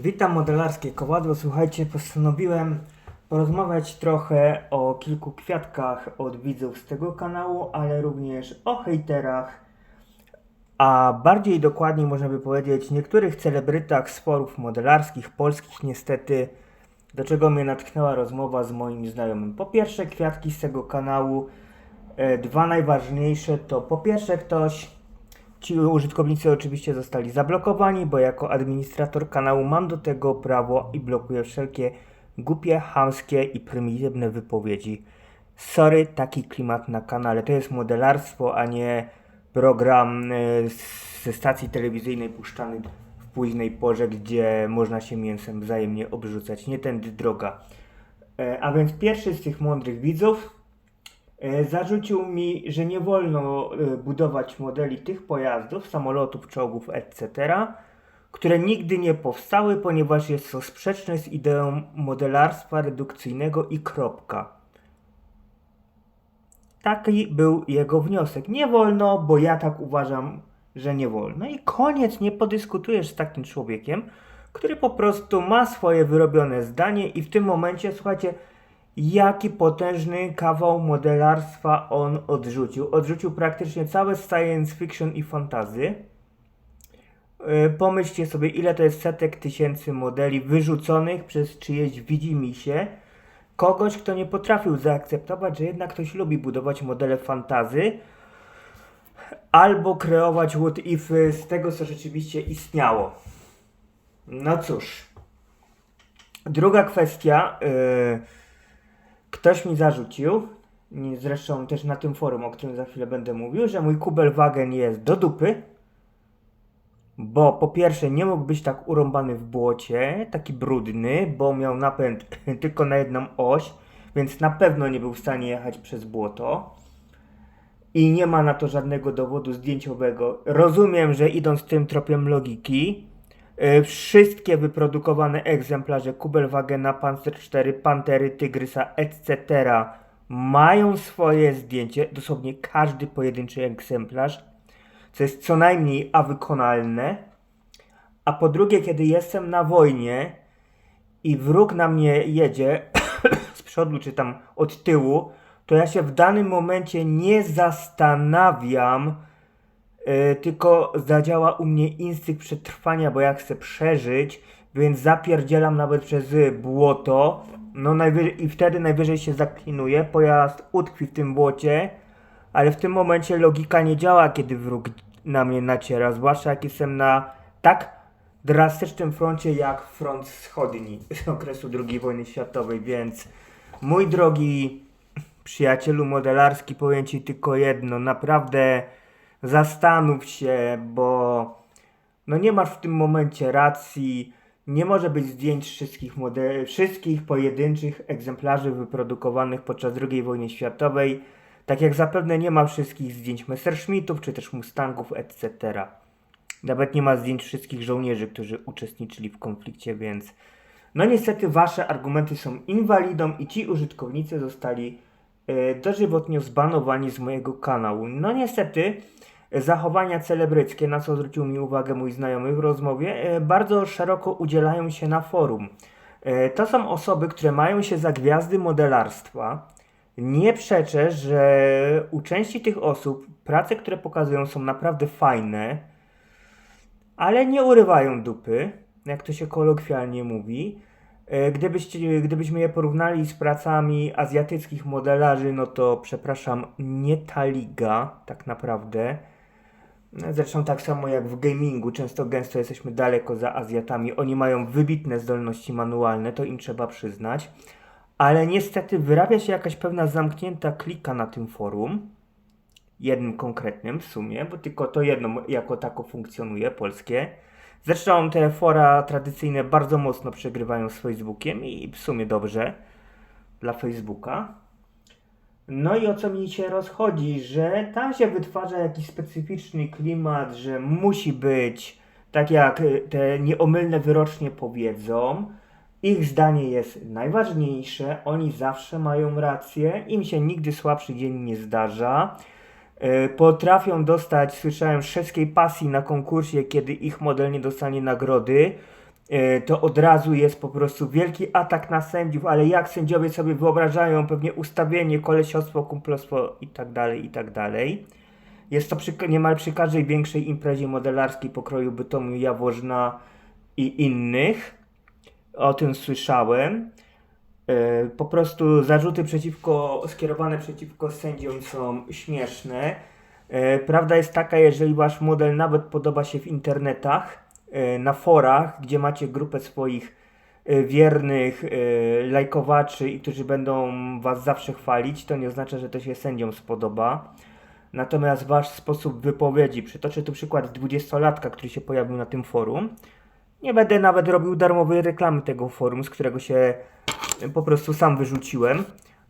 Witam modelarskie kowadło. Słuchajcie, postanowiłem porozmawiać trochę o kilku kwiatkach od widzów z tego kanału, ale również o hejterach, a bardziej dokładniej można by powiedzieć niektórych celebrytach z forów modelarskich polskich niestety, do czego mnie natknęła rozmowa z moim znajomym. Po pierwsze kwiatki z tego kanału, e, dwa najważniejsze to po pierwsze ktoś Ci użytkownicy oczywiście zostali zablokowani, bo jako administrator kanału mam do tego prawo i blokuję wszelkie głupie, chamskie i prymitywne wypowiedzi. Sorry, taki klimat na kanale. To jest modelarstwo, a nie program y, ze stacji telewizyjnej puszczany w późnej porze, gdzie można się mięsem wzajemnie obrzucać. Nie tędy droga. E, A więc pierwszy z tych mądrych widzów Zarzucił mi, że nie wolno e, budować modeli tych pojazdów, samolotów, czołgów, etc., które nigdy nie powstały, ponieważ jest to sprzeczne z ideą modelarstwa redukcyjnego i kropka. Taki był jego wniosek. Nie wolno, bo ja tak uważam, że nie wolno. I koniec, nie podyskutujesz z takim człowiekiem, który po prostu ma swoje wyrobione zdanie i w tym momencie, słuchajcie, jaki potężny kawał modelarstwa on odrzucił. Odrzucił praktycznie całe science fiction i fantazy. Yy, Pomyślcie sobie, ile to jest setek tysięcy modeli wyrzuconych przez czyjeś widzimisię. Kogoś, kto nie potrafił zaakceptować, że jednak ktoś lubi budować modele fantazy albo kreować what ify z tego, co rzeczywiście istniało. No cóż. Druga kwestia. Yy, Ktoś mi zarzucił, zresztą też na tym forum, o którym za chwilę będę mówił, że mój Kubelwagen jest do dupy, bo po pierwsze nie mógł być tak urąbany w błocie, taki brudny, bo miał napęd tylko na jedną oś, więc na pewno nie był w stanie jechać przez błoto. I nie ma na to żadnego dowodu zdjęciowego. Rozumiem, że idąc tym tropem logiki, wszystkie wyprodukowane egzemplarze Kubelwagena, Panzer 4, Pantery, Tygrysa, etc. mają swoje zdjęcie, dosłownie każdy pojedynczy egzemplarz, co jest co najmniej a wykonalne. A po drugie, kiedy jestem na wojnie i wróg na mnie jedzie z przodu czy tam od tyłu, to ja się w danym momencie nie zastanawiam, yy, tylko zadziała u mnie instynkt przetrwania, bo ja chcę przeżyć, więc zapierdzielam nawet przez błoto, no najwyżej, i wtedy najwyżej się zaklinuję, pojazd utkwi w tym błocie, ale w tym momencie logika nie działa, kiedy wróg na mnie naciera, zwłaszcza jak jestem na tak drastycznym froncie jak front wschodni z okresu II wojny światowej, więc mój drogi przyjacielu modelarski powiem Ci tylko jedno, naprawdę zastanów się, bo no nie masz w tym momencie racji, nie może być zdjęć wszystkich modeli, wszystkich pojedynczych egzemplarzy wyprodukowanych podczas II wojny światowej, tak jak zapewne nie ma wszystkich zdjęć Messerschmittów czy też Mustangów, etc. Nawet nie ma zdjęć wszystkich żołnierzy, którzy uczestniczyli w konflikcie, więc no niestety wasze argumenty są inwalidą i ci użytkownicy zostali dożywotnio zbanowani z mojego kanału. No niestety e, zachowania celebryckie, na co zwrócił mi uwagę mój znajomy w rozmowie, e, bardzo szeroko udzielają się na forum. E, To są osoby, które mają się za gwiazdy modelarstwa. Nie przeczę, że u części tych osób prace, które pokazują są naprawdę fajne, ale nie urywają dupy, jak to się kolokwialnie mówi. E, Gdybyście, gdybyśmy je porównali z pracami azjatyckich modelarzy, no to przepraszam, nie ta liga tak naprawdę. Zresztą tak samo jak w gamingu, często gęsto jesteśmy daleko za Azjatami. Oni mają wybitne zdolności manualne, to im trzeba przyznać. Ale niestety wyrabia się jakaś pewna zamknięta klika na tym forum. Jednym konkretnym w sumie, bo tylko to jedno jako tako funkcjonuje, polskie. Zresztą te fora tradycyjne bardzo mocno przegrywają z Facebookiem i w sumie dobrze dla Facebooka. No i o co mi się rozchodzi, że tam się wytwarza jakiś specyficzny klimat, że musi być, tak jak y, te nieomylne wyrocznie powiedzą, ich zdanie jest najważniejsze, oni zawsze mają rację, im się nigdy słabszy dzień nie zdarza. Y, Potrafią dostać, słyszałem, szewskiej pasji na konkursie, kiedy ich model nie dostanie nagrody. e, to od razu jest po prostu wielki atak na sędziów, ale jak sędziowie sobie wyobrażają pewnie ustawienie, kolesiostwo, kumplostwo i tak dalej, i tak. Jest to przy, niemal przy każdej większej imprezie modelarskiej pokroju Bytomiu, Jaworzna i innych. O tym słyszałem. E, Po prostu zarzuty przeciwko, skierowane przeciwko sędziom są śmieszne. E, Prawda jest taka, jeżeli wasz model nawet podoba się w internetach, e, na forach, gdzie macie grupę swoich wiernych lajkowaczy i którzy będą was zawsze chwalić, to nie oznacza, że to się sędziom spodoba. Natomiast wasz sposób wypowiedzi, przytoczę tu przykład 20-latka, który się pojawił na tym forum. Nie będę nawet robił darmowej reklamy tego forum, z którego się po prostu sam wyrzuciłem,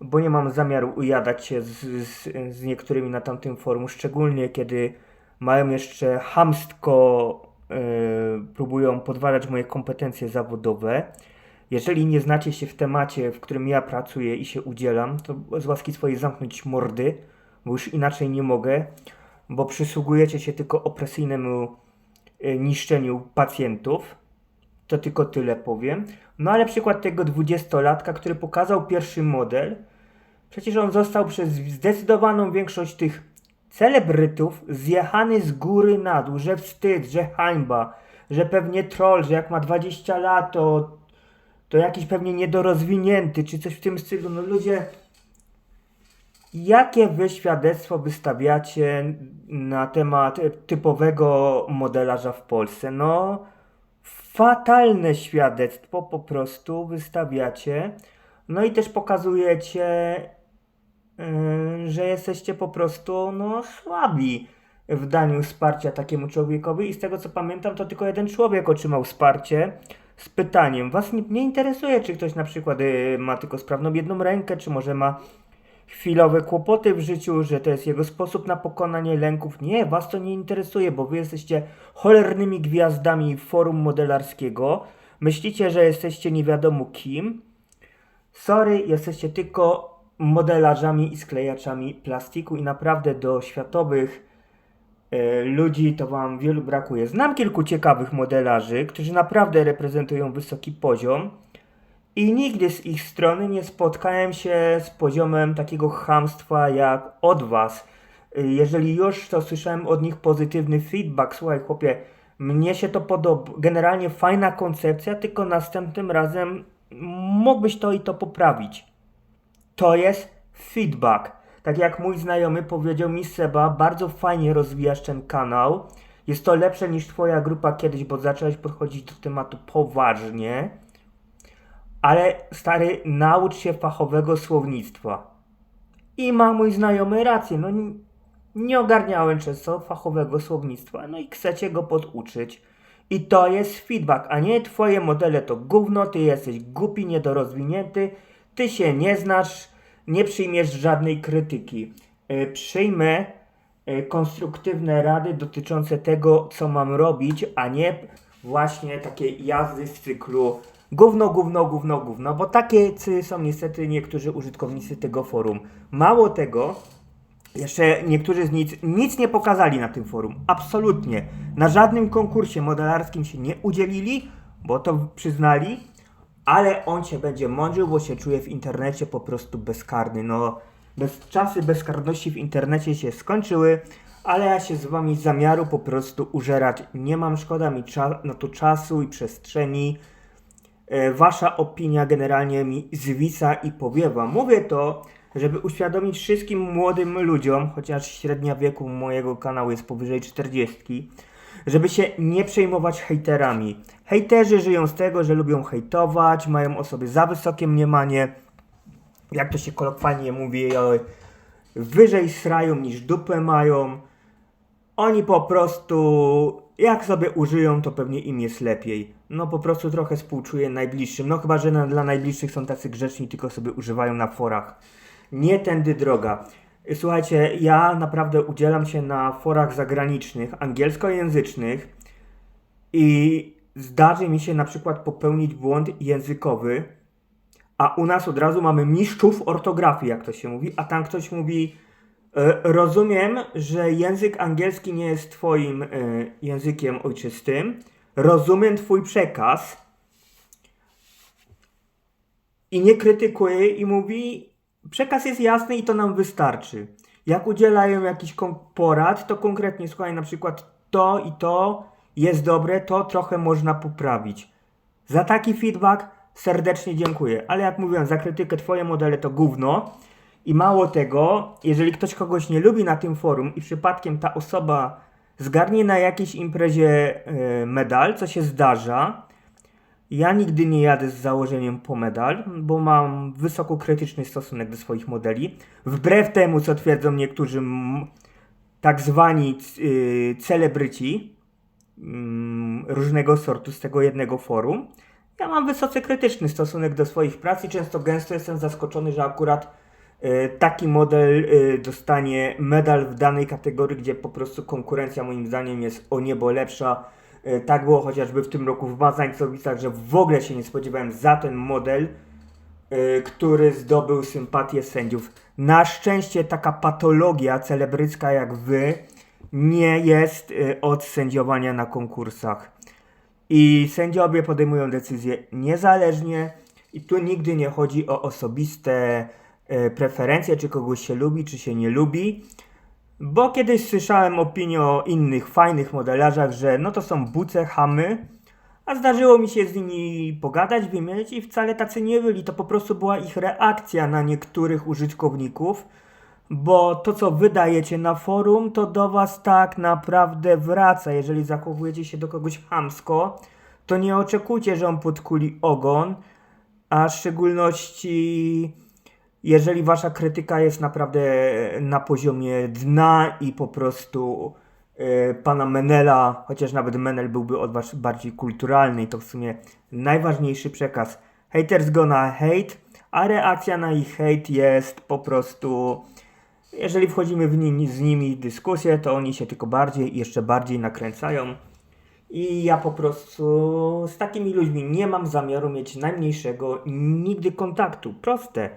bo nie mam zamiaru ujadać się z, z, z niektórymi na tamtym forum, szczególnie kiedy mają jeszcze hamstko, e, próbują podważać moje kompetencje zawodowe. Jeżeli nie znacie się w temacie, w którym ja pracuję i się udzielam, to z łaski swojej zamknąć mordy, bo już inaczej nie mogę, bo przysługujecie się tylko opresyjnemu e, niszczeniu pacjentów. To tylko tyle powiem. No ale przykład tego dwudziestolatka, który pokazał pierwszy model, przecież on został przez zdecydowaną większość tych celebrytów zjechany z góry na dół, że wstyd, że hańba, że pewnie troll, że jak ma 20 lat, to, to jakiś pewnie niedorozwinięty, czy coś w tym stylu. No ludzie, jakie wy świadectwo wystawiacie na temat typowego modelarza w Polsce? No, fatalne świadectwo po prostu wystawiacie. No i też pokazujecie, yy, że jesteście po prostu no, słabi w daniu wsparcia takiemu człowiekowi. I z tego co pamiętam, to tylko jeden człowiek otrzymał wsparcie z pytaniem: Was nie, nie interesuje, czy ktoś na przykład yy, ma tylko sprawną jedną rękę, czy może ma chwilowe kłopoty w życiu, że to jest jego sposób na pokonanie lęków. Nie, was to nie interesuje, bo wy jesteście cholernymi gwiazdami forum modelarskiego. Myślicie, że jesteście nie wiadomo kim. Sorry, jesteście tylko modelarzami i sklejaczami plastiku i naprawdę do światowych e, ludzi to wam wielu brakuje. Znam kilku ciekawych modelarzy, którzy naprawdę reprezentują wysoki poziom. I nigdy z ich strony nie spotkałem się z poziomem takiego chamstwa jak od was. Jeżeli już, to słyszałem od nich pozytywny feedback. Słuchaj, chłopie, mnie się to podoba. Generalnie fajna koncepcja, tylko następnym razem mógłbyś to i to poprawić. To jest feedback. Tak jak mój znajomy powiedział mi, Seba, bardzo fajnie rozwijasz ten kanał. Jest to lepsze niż twoja grupa kiedyś, bo zacząłeś podchodzić do tematu poważnie. Ale stary, naucz się fachowego słownictwa. I ma mój znajomy rację, no nie ogarniałem często fachowego słownictwa, no i chcecie go poduczyć. I to jest feedback, a nie twoje modele to gówno, ty jesteś głupi, niedorozwinięty, ty się nie znasz, nie przyjmiesz żadnej krytyki. Y, Przyjmę y, konstruktywne rady dotyczące tego, co mam robić, a nie właśnie takie jazdy z cyklu gówno, gówno, gówno, gówno, bo takie są niestety niektórzy użytkownicy tego forum. Mało tego, jeszcze niektórzy z nic, nic nie pokazali na tym forum. Absolutnie. Na żadnym konkursie modelarskim się nie udzielili, bo to przyznali, ale on się będzie mądrzył, bo się czuje w internecie po prostu bezkarny. No, bez, czasy bezkarności w internecie się skończyły, ale ja się z wami zamiaru po prostu użerać nie mam. Szkoda mi na to czasu i przestrzeni. E, Wasza opinia generalnie mi zwisa i powiewa. Mówię to, żeby uświadomić wszystkim młodym ludziom, chociaż średnia wieku mojego kanału jest powyżej 40, żeby się nie przejmować hejterami. Hejterzy żyją z tego, że lubią hejtować, mają o sobie za wysokie mniemanie, jak to się kolokwialnie mówi, wyżej srają niż dupę mają. Oni po prostu, jak sobie użyją, to pewnie im jest lepiej. No po prostu trochę współczuję najbliższym. No chyba, że na, dla najbliższych są tacy grzeczni, tylko sobie używają na forach. Nie tędy droga. Słuchajcie, ja naprawdę udzielam się na forach zagranicznych, angielskojęzycznych i zdarzy mi się na przykład popełnić błąd językowy, a u nas od razu mamy mistrzów ortografii, jak to się mówi, a tam ktoś mówi E, rozumiem, że język angielski nie jest Twoim e, językiem ojczystym. Rozumiem Twój przekaz. I nie krytykuje i mówi, przekaz jest jasny i to nam wystarczy. Jak udzielają jakichś porad, to konkretnie słuchaj, na przykład to i to jest dobre, to trochę można poprawić. Za taki feedback serdecznie dziękuję. Ale jak mówiłem, za krytykę Twoje modele to gówno. I mało tego, jeżeli ktoś kogoś nie lubi na tym forum i przypadkiem ta osoba zgarnie na jakiejś imprezie e, medal, co się zdarza, ja nigdy nie jadę z założeniem po medal, bo mam wysoko krytyczny stosunek do swoich modeli. Wbrew temu, co twierdzą niektórzy tak zwani y, celebryci mm, różnego sortu z tego jednego forum, ja mam wysoce krytyczny stosunek do swoich prac i często gęsto jestem zaskoczony, że akurat taki model y, dostanie medal w danej kategorii, gdzie po prostu konkurencja moim zdaniem jest o niebo lepsza. Y, Tak było chociażby w tym roku w Mazańcowicach, że w ogóle się nie spodziewałem za ten model, który zdobył sympatię sędziów. Na szczęście taka patologia celebrycka jak wy nie jest od sędziowania na konkursach. I sędziowie podejmują decyzje niezależnie i tu nigdy nie chodzi o osobiste e, preferencje, czy kogoś się lubi, czy się nie lubi. Bo kiedyś słyszałem opinię o innych fajnych modelarzach, że no to są buce, chamy, a zdarzyło mi się z nimi pogadać, wymienić i wcale tacy nie byli. To po prostu była ich reakcja na niektórych użytkowników, bo to, co wydajecie na forum, to do was tak naprawdę wraca. Jeżeli zachowujecie się do kogoś chamsko, to nie oczekujcie, że on podkuli ogon, a w szczególności jeżeli wasza krytyka jest naprawdę na poziomie dna i po prostu e, pana Menela, chociaż nawet Menel byłby od was bardziej kulturalny to w sumie najważniejszy przekaz. Haters gonna hate, a reakcja na ich hate jest po prostu jeżeli wchodzimy w z nimi w dyskusję, to oni się tylko bardziej i jeszcze bardziej nakręcają. I ja po prostu z takimi ludźmi nie mam zamiaru mieć najmniejszego nigdy kontaktu. Proste.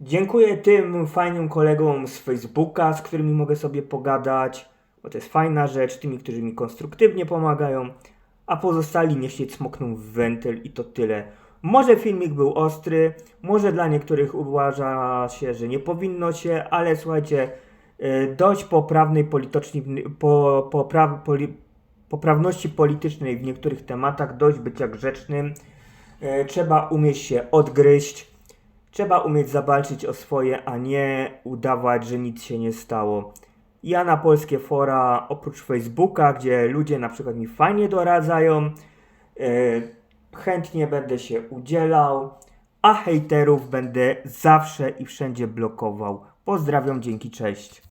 Dziękuję tym fajnym kolegom z Facebooka, z którymi mogę sobie pogadać, bo to jest fajna rzecz, tymi, którzy mi konstruktywnie pomagają, a pozostali niech się cmokną w wentyl i to tyle. Może filmik był ostry, może dla niektórych uważa się, że nie powinno się, ale słuchajcie, y, dość poprawnej politycznej, po, popra, poli, poprawności politycznej w niektórych tematach, dość bycia grzecznym. E, Trzeba umieć się odgryźć, trzeba umieć zawalczyć o swoje, a nie udawać, że nic się nie stało. Ja na polskie fora, oprócz Facebooka, gdzie ludzie na przykład mi fajnie doradzają, e, chętnie będę się udzielał, a hejterów będę zawsze i wszędzie blokował. Pozdrawiam, dzięki, cześć.